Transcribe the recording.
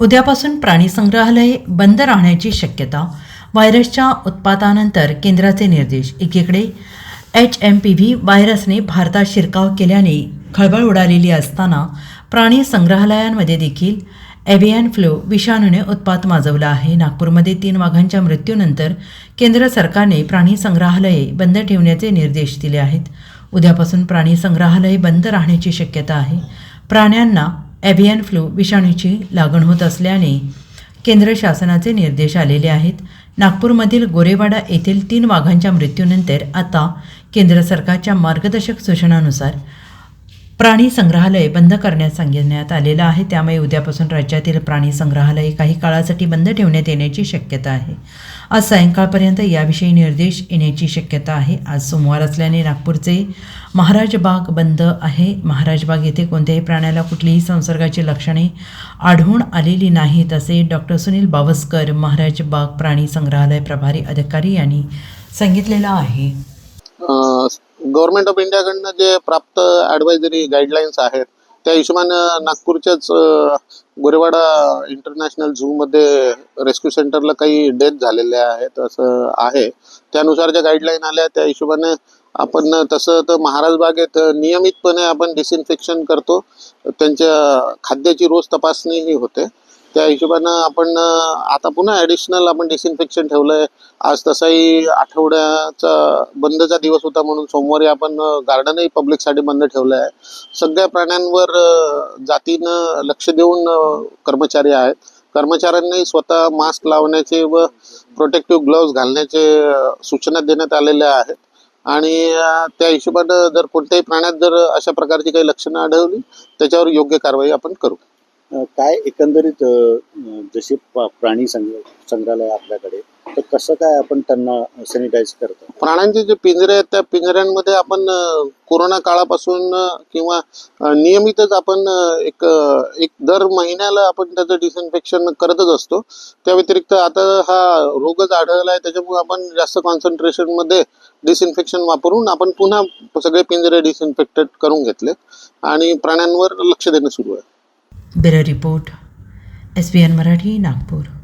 उद्यापासून प्राणी संग्रहालय बंद राहण्याची शक्यता व्हायरसच्या उत्पातानंतर केंद्राचे निर्देश एकीकडे एच एम पी व्ही व्हायरसने भारतात शिरकाव केल्याने खळबळ उडालेली असताना प्राणी संग्रहालयांमध्ये देखील एव्हियन फ्लू विषाणूने उत्पात माजवला आहे. नागपूरमध्ये तीन वाघांच्या मृत्यूनंतर केंद्र सरकारने प्राणी संग्रहालये बंद ठेवण्याचे निर्देश दिले आहेत. उद्यापासून प्राणी संग्रहालय बंद राहण्याची शक्यता आहे. प्राण्यांना एव्हियन फ्लू विषाणूची लागण होत असल्याने केंद्र शासनाचे निर्देश आलेले आहेत. नागपूरमधील गोरेवाडा येथील तीन वाघांच्या मृत्यूनंतर आता केंद्र सरकारच्या मार्गदर्शक सूचनानुसार प्राणी संग्रहालय बंद करण्यास सांगण्यात आलेलं आहे. त्यामुळे उद्यापासून राज्यातील प्राणी संग्रहालय काही काळासाठी बंद ठेवण्यात येण्याची शक्यता आहे. आज सायंकाळपर्यंत याविषयी निर्देश येण्याची शक्यता आहे. आज सोमवार असल्याने नागपूरचे महाराज बाग बंद आहे. महाराज बाग येथे कोणत्याही प्राण्याला कुठलीही संसर्गाची लक्षणे आढळून आलेली नाहीत असे डॉक्टर सुनील बावस्कर महाराज बाग प्राणी संग्रहालय प्रभारी अधिकारी यांनी सांगितलेलं आहे. गव्हर्नमेंट ऑफ इंडियाकडनं जे प्राप्त ॲडवायझरी गाईडलाईन्स आहेत त्या हिशोबानं नागपूरच्याच गोरेवाडा इंटरनॅशनल झूमध्ये रेस्क्यू सेंटरला काही डेथ झालेल्या आहेत असं आहे. त्यानुसार ज्या गाईडलाईन आल्या त्या हिशोबाने आपण तसं तर महाराज बागेत नियमितपणे आपण डिसइन्फेक्शन करतो. त्यांच्या खाद्याची रोज तपासणीही होते. त्या हिशोबानं आपण आता पुन्हा ॲडिशनल आपण डिसइन्फेक्शन ठेवलं आहे आज तसाही आठवड्याचा बंदचा दिवस होता म्हणून सोमवारी आपण गार्डनही पब्लिकसाठी बंद ठेवलं आहे सगळ्या प्राण्यांवर जातीनं लक्ष देऊन कर्मचारी आहेत. कर्मचाऱ्यांनी स्वतः मास्क लावण्याचे व प्रोटेक्टिव्ह ग्लोव्ज घालण्याचे सूचना देण्यात आलेल्या आहेत. आणि त्या हिशोबानं जर कोणत्याही प्राण्यात जर अशा प्रकारची काही लक्षणं आढळली त्याच्यावर योग्य कारवाई आपण करू. काय एकंदरीत जसे प्राणी संग्रह संग्रहालय आपल्याकडे तर कसं काय आपण त्यांना सॅनिटाईज करतो? प्राण्यांचे जे पिंजरे आहेत त्या पिंजऱ्यांमध्ये आपण कोरोना काळापासून किंवा नियमितच आपण एक एक दर महिन्याला आपण त्याचं डिसइन्फेक्शन करतच असतो. त्या व्यतिरिक्त आता हा रोगच आढळला आहे त्याच्यामुळे आपण जास्त कॉन्सन्ट्रेशनमध्ये डिसइन्फेक्शन वापरून आपण पुन्हा सगळे पिंजरे डिसइन्फेक्टेड करून घेतले आणि प्राण्यांवर लक्ष देणं सुरू आहे. Bureau report S B N Marathi Nagpur.